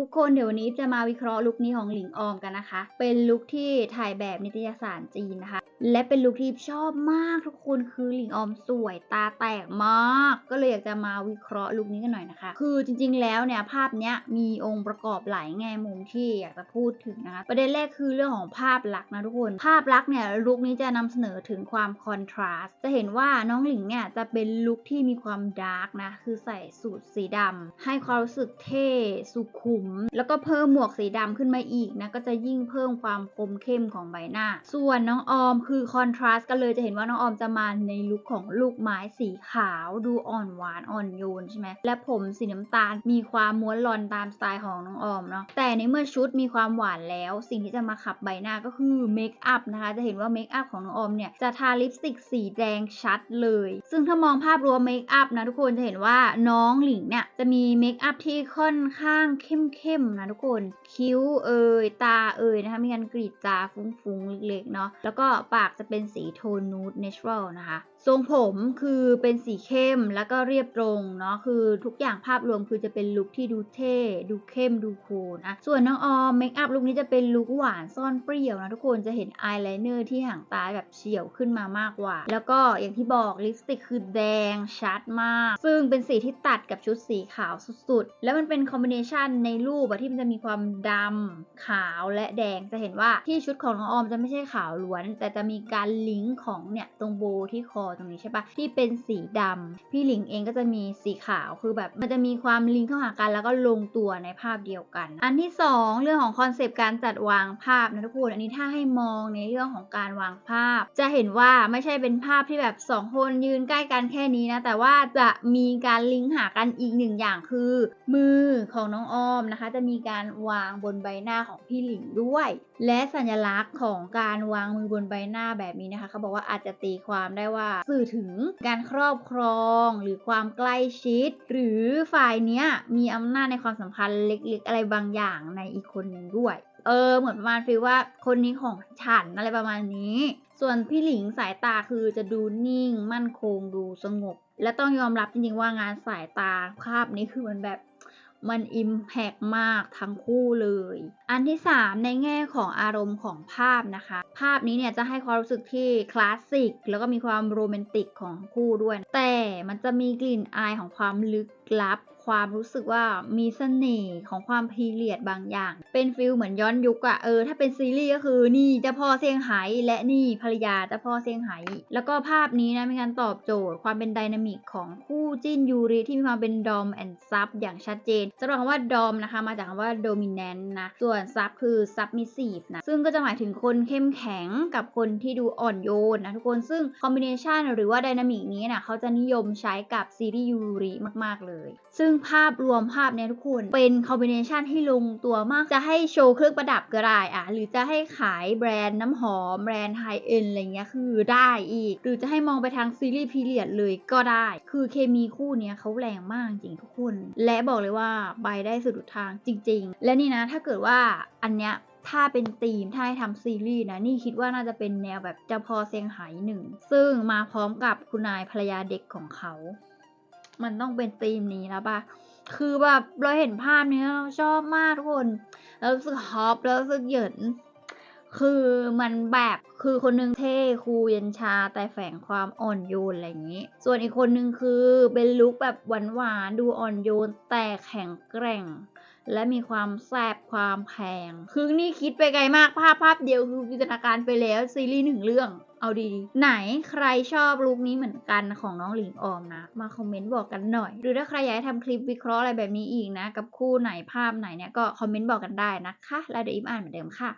ทุกคนเดี๋ยววันนี้จะมาวิเคราะห์ลุคนี้ของหลิงออมกันนะคะ เป็นลุคที่ถ่ายแบบนิตยสารจีนนะคะ และเป็นลุคที่ชอบมากทุกคนคือหลิงออมสวยตาแตกมาก ก็เลยอยากจะมาวิเคราะห์ลุคนี้กันหน่อยนะคะ คือจริงๆแล้วเนี่ยภาพเนี้ยมีองค์ประกอบหลายแง่มุมที่อยากจะพูดถึงนะคะ ประเด็นแรกคือเรื่องของภาพลักษณ์นะทุกคน ภาพลักษณ์เนี่ยลุคนี้จะนำเสนอถึงความคอนทราสต์จะเห็นว่าน้องหลิงเนี่ยจะเป็นลุคที่มีความดาร์กนะคือใส่สูทสีดำให้ความรู้สึกเท่สุขุม แล้วก็เพิ่มหมวกสีดำขึ้นมาอีกนะก็จะยิ่งเพิ่มความคมเข้มของใบหน้า ส่วนน้องออมคืคือคอนทราสต์กันเลยจะเห็นว่าน้องออมจะมาในลุคของลูกไม้สีขาวดูอ่อนหวานอ่อนโยนใช่ไหมและผมสีน้ำตาลมีความม้วนลอนตามสไตล์ของน้องออมเนาะแต่ในเมื่อชุดมีความหวานแล้ว สิ่งที่จะมาขับใบหน้าก็คือเมคอัพนะคะจะเห็นว่าเมคอัพของน้องออมเนี่ยจะทาลิปสติกสีแดงชัดเลย ซึ่งถ้ามองภาพรวมเมคอัพนะทุกคนจะเห็นว่าน้องหลิงเนี่ยจะมีเมคอัพที่ค่อนข้างเข้มๆนะทุกคน คิ้วเอ่ยตาเอ่ยนะคะมีการกรีดตาฟุ้งๆเล็กๆเนาะแล้วก็ปากจะเป็นสีโทนนูดเนเชอรัลนะคะ ทรงผมคือเป็นสีเข้มแล้วก็เรียบตรงเนาะคือทุกอย่างภาพรวมคือจะเป็นลุคที่ดูเท่ ดูเข้มดูคูลนะส่วนน้องออมเมคอัพลุคนี้จะเป็นลุคหวานซ่อนเปรี้ยวนะทุกคนจะเห็นอายไลเนอร์ที่ห่างตาแบบเฉียวขึ้นมามากกว่า แล้วก็อย่างที่บอกลิปสติกคือแดงชัดมาก ซึ่งเป็นสีที่ตัดกับชุดสีขาวสุดๆ แล้วมันเป็นคอมบิเนชันในรูปอะที่มันจะมีความดำขาวและแดงจะเห็นว่าที่ชุดของน้องออมจะไม่ใช่ขาวล้วน แต่จะมีการลิงก์ของเนี่ยตรงโบที่คอตรงนี้ใช่ปะที่เป็นสีดำพี่หลิงเองก็จะมีสีขาวคือแบบมันจะมีความลิงก์เข้าหากันแล้วก็ลงตัวในภาพเดียวกัน อันที่สองเรื่องของคอนเซปต์การจัดวางภาพนะทุกคนอันนี้ถ้าให้มองในเรื่องของการวางภาพ จะเห็นว่าไม่ใช่เป็นภาพที่แบบสองคนยืนใกล้กันแค่นี้นะ แต่ว่าจะมีการลิงก์หากันอีกหนึ่งอย่างคือ มือของน้องออมนะคะ จะมีการวางบนใบหน้าของพี่หลิงด้วย และสัญลักษณ์ของการวางมือบนใบหน้าแบบนี้นะคะเขาบอกว่าอาจจะตีความได้ว่าสื่อถึงการครอบครองหรือความใกล้ชิด หรือฝ่ายเนี้ยมีอำนาจในความสัมพันธ์เล็กๆ อะไรบางอย่างในอีกคนหนึ่งด้วย เออเหมือนประมาณฟีลว่าคนนี้ของฉันอะไรประมาณนี้ ส่วนพี่หลิงสายตาคือจะดูนิ่ง มั่นคงดูสงบ และต้องยอมรับจริงๆว่างานสายตาภาพนี้คือมันแบบ มันอิมแพกมากทั้งคู่เลย อันที่ 3 ในแง่ของอารมณ์ของภาพนะคะ ภาพนี้เนี่ยจะให้ความรู้สึกที่คลาสสิกแล้วก็มีความโรแมนติกของคู่ด้วย แต่มันจะมีกลิ่นอายของความลึกลับความรู้สึกว่ามีเสน่ห์ของความพีเรียดบางอย่าง เป็นฟิลเหมือนย้อนยุคอะเออถ้าเป็นซีรีส์ก็คือนี่เจ้าพ่อเซี่ยงไฮ้และนี่ภรรยาเจ้าพ่อเซี่ยงไฮ้แล้วก็ภาพนี้นะมีการตอบโจทย์ความเป็นไดนามิกของคู่จิ้นยูริที่มีความเป็นดอมแอนด์ซับอย่างชัดเจนสำหรับคำว่าดอมนะคะ มาจากคำว่า dominant นะส่วนซับคือ submissive นะซึ่งก็จะหมายถึงคนเข้มแข็งกับคนที่ดูอ่อนโยนนะทุกคนซึ่งคอมบิเนชันหรือว่าไดนามิกนี้นะเขาจะนิยมใช้กับซีรีส์ยูริมาก ๆ เลย ซึ่งึ่งภาพรวมภาพเนี่ยทุกคนเป็นคอมบิเนชันที่ลงตัวมาก จะให้โชว์เครื่องประดับก็ได้อะหรือจะให้ขายแบรนด์น้ำหอม แบรนด์ไฮเอ็นอะไรเงี้ยคือได้อีก หรือจะให้มองไปทางซีรีส์พีเรียดเลยก็ได้ คือเคมีคู่เนี้ยเขาแรงมากจริงทุกคน และบอกเลยว่าไปได้สุดทางจริง ๆ และนี่นะถ้าเกิดว่าอันเนี้ยถ้าเป็นธีม ถ้าให้ทำซีรีส์นะ นี่คิดว่าน่าจะเป็นแนวแบบเจ้าพ่อเซียงไฮ้หนึ่ง ซึ่งมาพร้อมกับคุณนายภรรยาเด็กของเขา มันต้องเป็นธีมนี้แล้วปะคือแบบเราเห็นภาพนี้เราชอบมากทุกคนแล้วรู้สึกฮอปแล้วรู้สึกเหยินคือมันแบบคือคนนึงเท่คูลเย็นชาแต่แฝงความอ่อนโยนอะไรอย่างนี้ ส่วนอีกคนนึงคือเป็นลุคแบบหวานหวานๆดูอ่อนโยนแต่แข็งแกร่ง และมีความแซบความแพง คือนี่คิดไปไกลมากภาพภาพเดียวคือจินตนาการไปแล้วซีรีส์หนึ่งเรื่องเอาดีๆไหนใครชอบลุคนี้เหมือนกันของน้องหลิงออมนะ มาคอมเมนต์บอกกันหน่อย หรือถ้าใครอยากให้ทำคลิปวิเคราะห์อะไรแบบนี้อีกนะ กับคู่ไหนภาพไหนเนี่ยก็คอมเมนต์บอกกันได้นะคะ แล้วเดี๋ยวอิมอ่านเหมือนเดิมค่ะ